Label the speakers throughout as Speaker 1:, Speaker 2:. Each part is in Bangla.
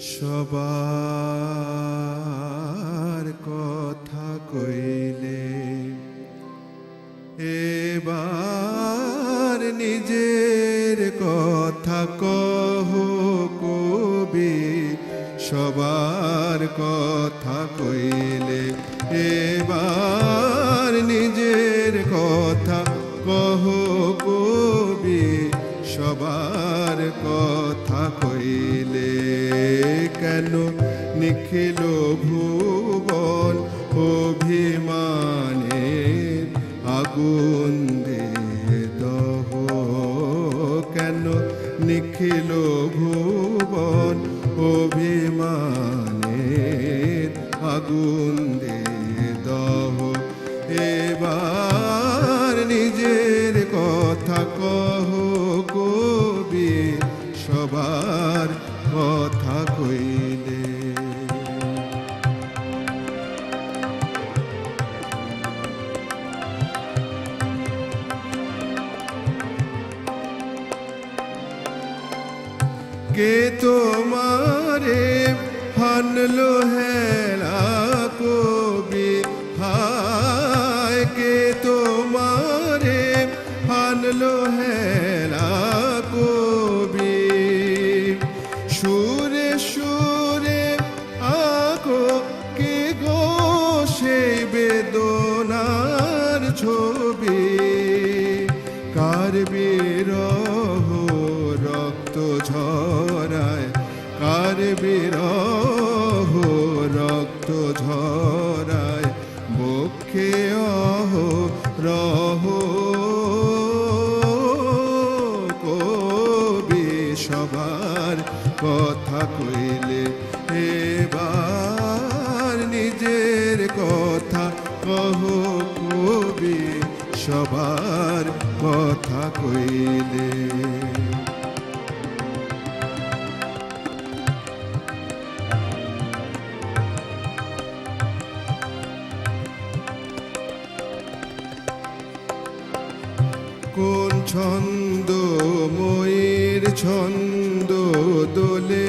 Speaker 1: সবার কথা কইলে এবার নিজের কথা কহ কবি, সবার কথা কইলে এবার নিজের কথা কহ কবি, সবার কথা কইলে কেন নিখিল ভুবন অভিমানে আগুন দহ। কেন নিখিল ভুবন আগুন এবার নিজের কথা কহ কবি, সবার কথা কইলে কে তোমারে হানলো হেলা কবি? হায় কে তোমারে হানলো হেলা বিরহ রক্ত ঝরায় বক্ষে অহ, রহ। কবি সবার কথা কইলে, এবার নিজের কথা কহ, কবি সবার কথা কইলে। কোন ছন্দ, ময়ূর ছন্দ দোলে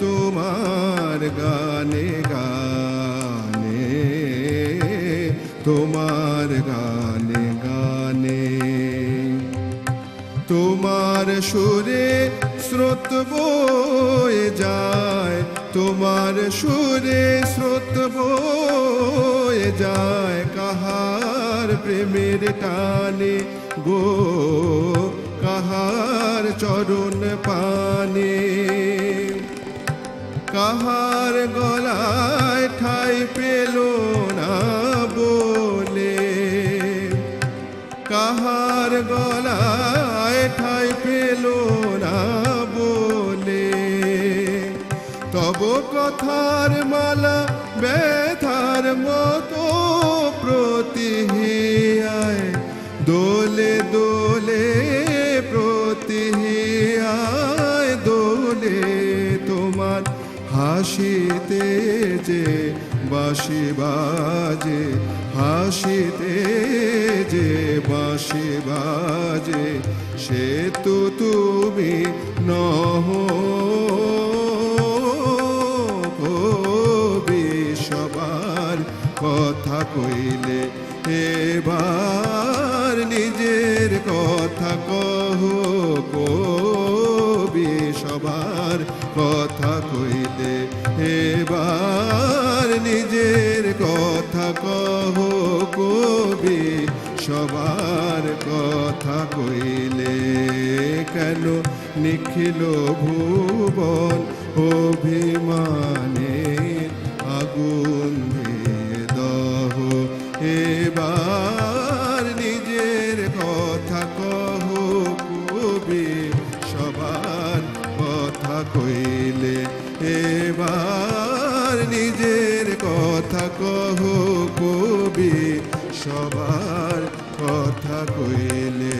Speaker 1: তোমার গানে গানে, তোমার গানে গানে। তোমার সুরে স্রোত বয়ে যায়, তোমার সুরে স্রোত বয়ে যায়, কাহার প্রেমের টানে গো, কাহার চরণ পানে? কাহার গলায় ঠাই পেল না বলে? কাহার গলায় ঠাই পেল না বলে? তব কথার মালা ব্যথার মতো প্রতিহিয়ায় দোলে দোলে প্রতিহিয়ায় দোলে তোমার হাসিতে যে বাঁশি বাজে, হাসিতে যে বাঁশি বাজে, সে তো তুমি নহ সবার কথা কইলে এবার নিজের কথা কহ, কবি সবার কথা কইলে এবার নিজের কথা কহ, কবি সবার কথা কইলে। কেন নিখিল ভুবন অভিমানে কথা কহ কবি সবার কথা কইলে।